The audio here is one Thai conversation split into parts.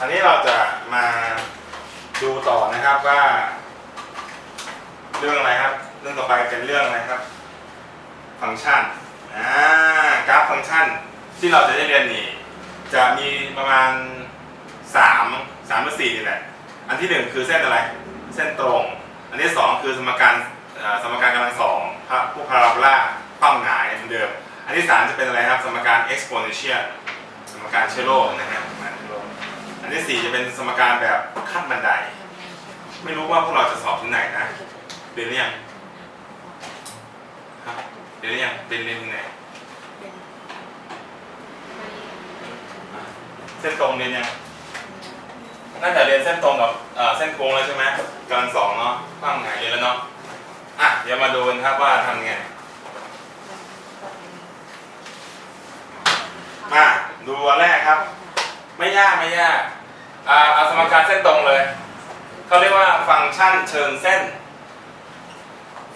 อันนี้เราจะมาดูต่อนะครับว่า เรื่องอะไรครับ เรื่องต่อไปเป็นเรื่องอะไรครับ ฟังก์ชันอ่ากราฟฟังก์ชันที่เราจะได้เรียนนี่จะมีประมาณ3 3หรือ4นี่แหละอันที่หนึ่งคือเส้นอะไร เส้นตรง อันที่สองคือสมการสมการกำลังสองพวกพาราโบลาความหงายเหมือนเดิม อันที่สามจะเป็นอะไรครับ สมการ exponential สมการเชโลนะ นที่สี่จะเป็นสมการแบบขั้นบันได ไม่รู้ว่าพวกเราจะสอบที่ไหนนะเรียนหรือยังครับเรียนหรือยังเรียนเรียนที่ไหนเส้นตรงเรียนยังน่าจะเรียนเส้นตรงกับเอ่อเส้นโค้งแล้วใช่ไหมกำลังสองเนาะข้างไหนเรียนแล้วเนาะอะเดี๋ยวมาดูกันครับว่าทำไงมาดูวันแรกครับ ไม่ยากไม่ยาก อ่าเอาสมการเส้นตรงเลยเขาเรียกว่าฟังก์ชันเชิงเส้น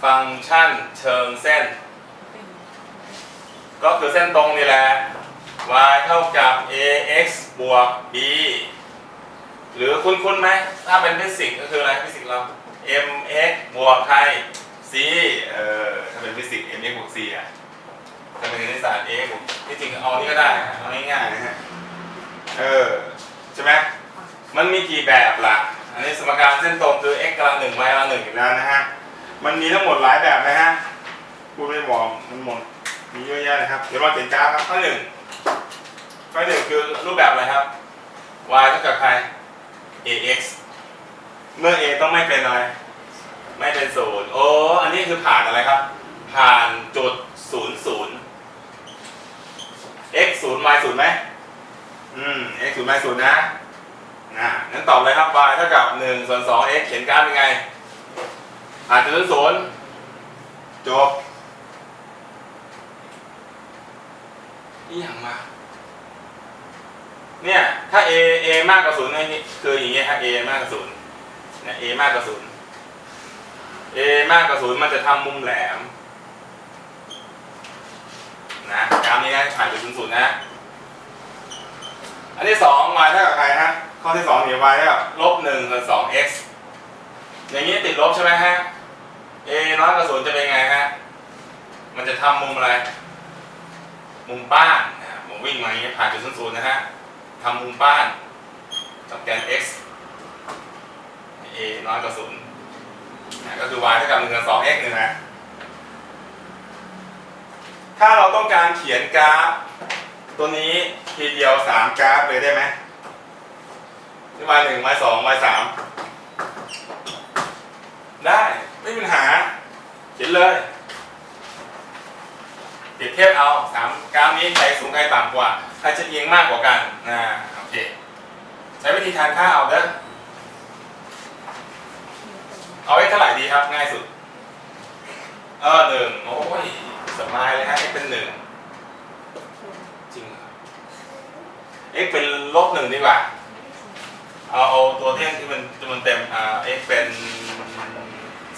ฟังก์ชันเชิงเส้น ก็คือเส้นตรงนี่แหละ y เท่ากับ ax บวก b หรือคุ้นๆไหม ถ้าเป็นฟิสิกส์ก็คืออะไรฟิสิกส์เรา mx บวกใคร c เออถ้าเป็นฟิสิกส์ mx บวก c อะถ้าเป็นคณิตศาสตร์ a บวกที่จริงเอานี่ก็ได้ เอาง่ายๆนะฮะ เออ ใช่ไหม มันมีกี่แบบล่ะ อันนี้สมการเส้นตรงคือ x กำลังหนึ่ง y กำลังหนึ่งอยู่แล้วนะฮะ มันมีทั้งหมดหลายแบบนะฮะพูดไม่บอกมันหมด มีเยอะแยะนะครับ เดี๋ยวเราเขียนกราฟครับข้อหนึ่งข้อหนึ่งคือรูปแบบอะไรครับ y เท่ากับใคร ax เมื่อ a ต้องไม่เป็นอะไร ไม่เป็นศูนย์โอ้ อันนี้คือผ่านอะไรครับ ผ่านจุดศูนย์ศูนย์ x ศูนย์ y ศูนย์ไหมอืม x ศูนย์ y ศูนย์นะ นะงั้นตอบเลยครับ y เท่ากับ1ส่วน2 x เขียนกราฟยังไงผ่านจุดศูนย์ศูนย์จบนี่อย่างมาเนี่ย ถ้า a a มากกว่าศูนย์นี่คืออย่างเงี้ยฮะ a มากกว่าศูนย์เนี่ย a มากกว่าศูนย์ a มากกว่าศูนย์มันจะทำมุมแหลมนะกราฟนี้นะผ่านจุดศูนย์ศูนย์นะ อันที่สอง y เท่ากับใครฮะ ข้อที่สองเนี่ย y เท่ากับลบหนึ่งส่วนสอง x อย่างนี้ติดลบใช่ไหมฮะ a น้อยกว่าศูนย์จะเป็นไงฮะ มันจะทำมุมอะไร มุมป้านนะผมวิ่งมาอย่างนี้ผ่านจุดศูนย์ศูนย์นะฮะทำมุมป้านกับแกน x a น้อยกว่าศูนย์ก็คือ y เท่ากับหนึ่งส่วนสอง x นี่นะถ้าเราต้องการเขียนกราฟ ตัวนี้ทีเดียวสามกราฟเลยได้ไหม ที่มาหนึ่งมาสองมาสามได้ไม่มีปัญหา เขียนเลยเปรียบเทียบเอาสามกราฟนี้ใครสูงใครต่ำกว่าใครจะเอียงมากกว่ากันนะโอเค ใช้วิธีทานค่าเอาเด้อเอาไว้เท่าไหร่ดีครับง่ายสุด เออหนึ่งโอ้ยสบายเลยฮะให้เป็นหนึ่งจริงเหรอ x เป็นลบหนึ่งดีกว่า เอาเอาตัวเท่งที่มันจำนวนเต็มอ่า x เป็น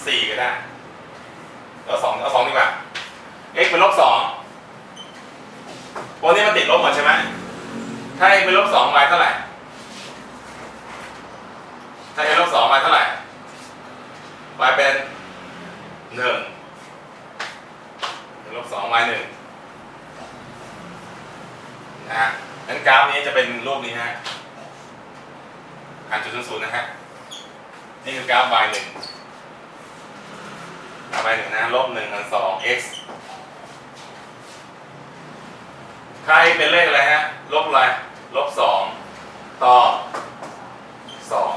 สี่ก็ได้เอาสองเอาสองดีกว่า x เป็นลบสองวันนี้มันติดลบหมดใช่ไหมถ้า x เป็นลบสอง y เท่าไหร่ถ้า x ลบสอง y เท่าไหร่ y เป็นหนึ่งลบสอง y หนึ่งนะฮะงั้นกราฟนี้จะเป็นรูปนี้ฮะ ผ่านจุดศูนย์ศูนย์นะฮะ นี่คือกราฟ y หนึ่งกราฟ y หนึ่งนะลบหนึ่งส่วนสอง x ใครเป็นเลขอะไรฮะ ลบอะไร ลบสองต่อสอง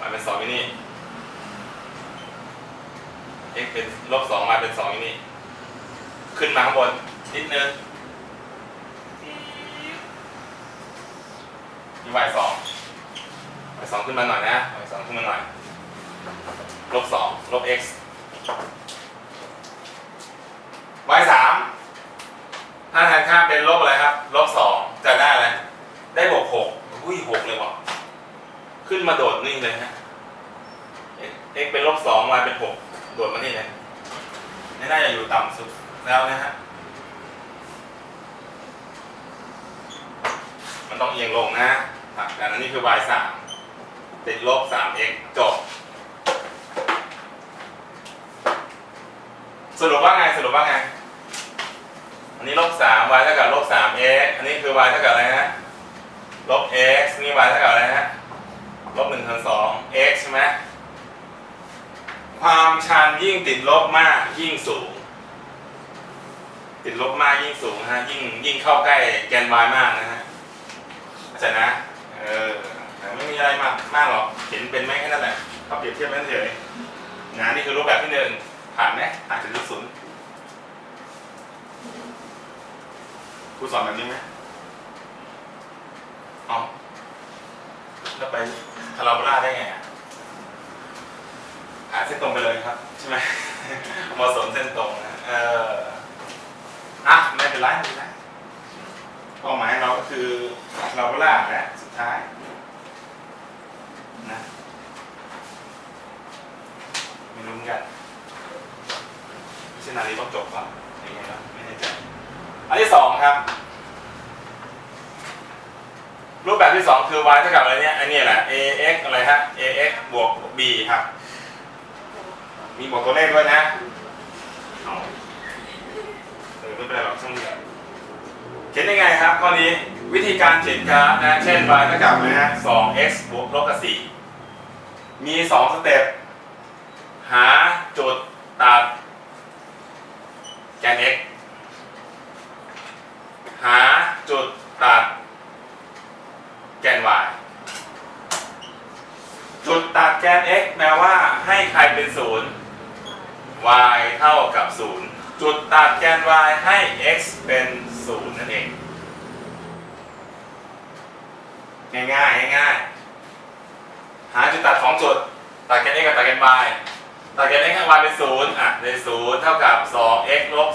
มาเป็นสองอยู่นี่ x เป็นลบสองมาเป็นสองอยู่นี่ ขึ้นมาข้างบน นิดนึงมี y สอง y ส องขึ้นมาหน่อยนะ y สองขึ้นมาหน่อยลบสองลบ x y สามถ้าแทนค่าเป็นลบอะไรครับ ลบสองจะได้อะไร ได้บวกหกอุ้ยหกเลยว่ะขึ้นมาโดดนี่เลยฮะ x เป็นลบสอง y เป็นหกโดดมานี่เลยน่าจะอยู่ต่ำสุดแล้วนะฮะ มันต้องเอียงลงนะหักกันอันนี้คือ y 3 ติดลบ 3x จบ สรุปว่าไง สรุปว่าไง อันนี้ลบ 3 y เท่ากับลบ 3x อันนี้คือ y เท่ากับอะไรฮะ ลบ x นี่ y เท่ากับอะไรฮะ ลบ1คูณ2 x ใช่ไหมความชันยิ่งติดลบมากยิ่งสูง ติดลบมากยิ่งสูงนะฮะยิ่งยิ่งเข้าใกล้แกน y มากนะฮะเข้าใจนะ เออ อะไรมากมากหรอกเห็นเป็นไหมแค่นั้นแหละเขาเปรียบเทียบกันเฉยนะนี่คือรูปแบบที่หนึ่งผ่านไหมผ่านจุดศูนย์ครูสอนแบบนี้ไหมเอแล้วไปคาราโบลาได้ไงอะหาเส้นตรงไปเลยครับ ใช่ไหมเหมาะสมเส้นตรงนะเอออะไม่เป็นไรไม่เป็นไรเป้าหมายเราก็คือคาราโบลานะสุดท้ายนะไม่รู้เหมือนกัน พิจารณานี้ต้องจบก่อนยังไงครับไม่แน่ใจอันที่สองครับ รูปแบบที่สองคือ y เท่ากับอะไรเนี่ยอันนี้แหละ ax อะไรฮะ ax บวก b ครับ มีบวกตัวเลขด้วยนะเอาเออไม่เป็นไรหรอกช่างเถอะเขียนยังไงครับข้อนี้วิธีการเขียนกราฟนะ เช่น y เท่ากับอะไรนะ 2x บวกลบกับ4มี2สเต็ปหาจุดตัด แกน x หาจุดตัดแกน y จุดตัดแกน x แปลว่าให้ใครเป็นศูนย์ y เท่ากับศูนย์จุดตัดแกน y ให้ x เป็นศูนย์นั่นเอง ง่ายง่ายๆง่ายๆหาจุดตัดของจุดตัดแกน x กับตัดแกน y ตัดแกน x กับ y เป็นศูนย์อะในศูนย์เท่ากับ 2x ลบ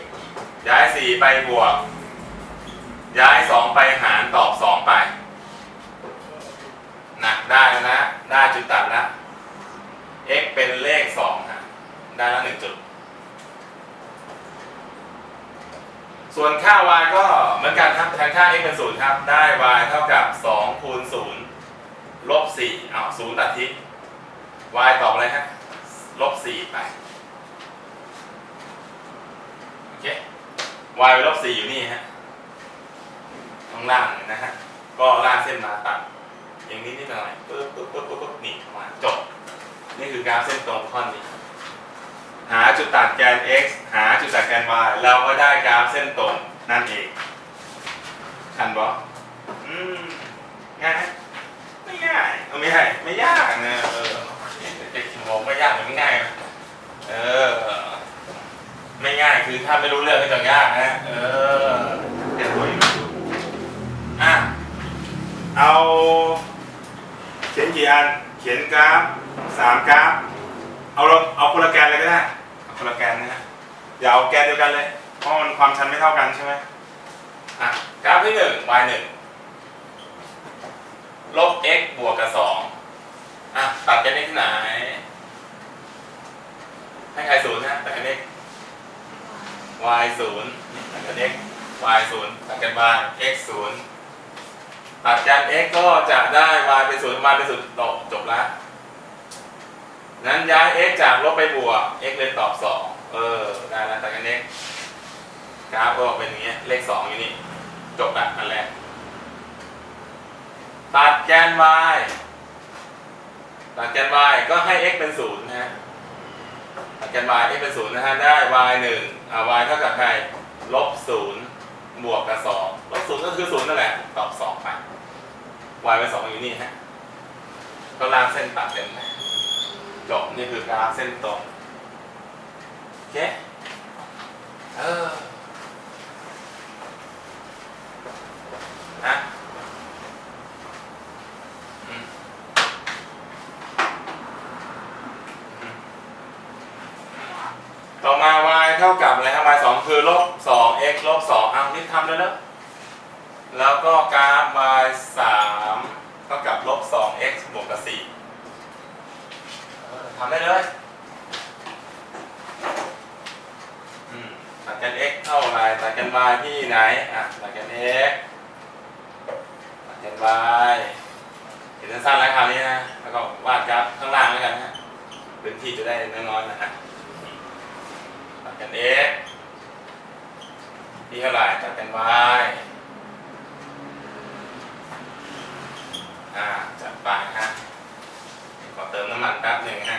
4 ย้าย 4 ไปบวก ย้าย 2 ไปหารตอบ 2 ไปนะได้แล้วนะ ได้จุดตัดแล้ว x เป็นเลข2ฮะได้แล้ว1จุด ส่วนค่า y ก็เหมือนกันครับแทนค่า x เป็น 0 ครับ ได้ y เท่ากับ 2 คูณ 0 ลบ 4อ้าว0ตัดทิ้ง y ตอบอะไรฮะ ลบ4ไปโอเค y ลบ4อยู่นี่ฮะข้างล่างนะฮะก็ลากเส้นมาตัดอย่างนี้นิดหน่อยปึ๊บปึ๊บปึ๊บปึ๊บปึ๊บนี่ประมาจบ นี่คือกราฟเส้นตรงข้อนี้ หาจุดตัดแกน x หาจุดตัดแกน y เราก็ได้กราฟเส้นตรงนั่นเองทันบออืมง่ายไหมไม่ง่ายเอาไม่ใช่ไม่ยากนะเออ บอกไม่ยากหรือไม่ง่ายนะเออ ไม่ง่ายคือถ้าไม่รู้เรื่องก็จะยากนะ เออเด็กตัวอยู่อะ เอาเขียนกี่อัน เขียนกราฟสามกราฟ เอาเราเอาคนละแกนเลยก็ได้เอาคนละแกนนะฮะอย่าเอาแกนเดียวกันเลย เพราะมันความชันไม่เท่ากันใช่ไหมอะ กราฟที่หนึ่ง y หนึ่งลบ x บวกกับสองอะ ตัดกันได้ที่ไหน ให้ใครศูนย์นะตัดกัน x y ศูนย์ตัดกัน x y ศูนย์ตัดกัน y x ศูนย์ตัดกัน x ก็จะได้ y เป็นศูนย์ y เป็นศูนย์ตกจบแล้วนั้นย้าย x จากลบไปบวก x เลยตอบ2เออได้แล้วตัดกัน x กราฟก็เป็นอย่างเงี้ยเลข2อยู่นี่จบละอันแรกตัดแกน y ตัดแกน y ก็ให้ x เป็น0นะฮะ ตัดแกน y x เป็นศูนย์นะฮะได้ y 1อ่า y เท่ากับใครลบ0บวกกับ2ลบ0ก็คือ0นั่นแหละตอบ2ไป y เป็น2อยู่นี่ฮะก็ลากเส้นตัดเป็นไหมจบนี่คือกราฟเส้นตรงโอเคเออนะอืมอืมต่อมา y เท่ากับอะไร คือลบสอง x ลบสองอ้านี่ทำแล้วเนอะแล้วก็กราฟ y สามเท่ากับลบสอง x บวกกับสี่ทำได้เลยตัดกัน x เท่าไรตัดกัน y ที่ไหน อะตัดกัน x ตัดกัน y เห็นสั้นๆแล้วคราวนี้นะ แล้วก็วาดกราฟข้างล่างแล้วกันนะฮะพื้นที่จะได้น้อยๆนะฮะตัดกัน x ที่เท่าไหร่จัดเป็น y อ่าจัดไปฮะขอเติมน้ำมันแป๊บหนึ่งฮะ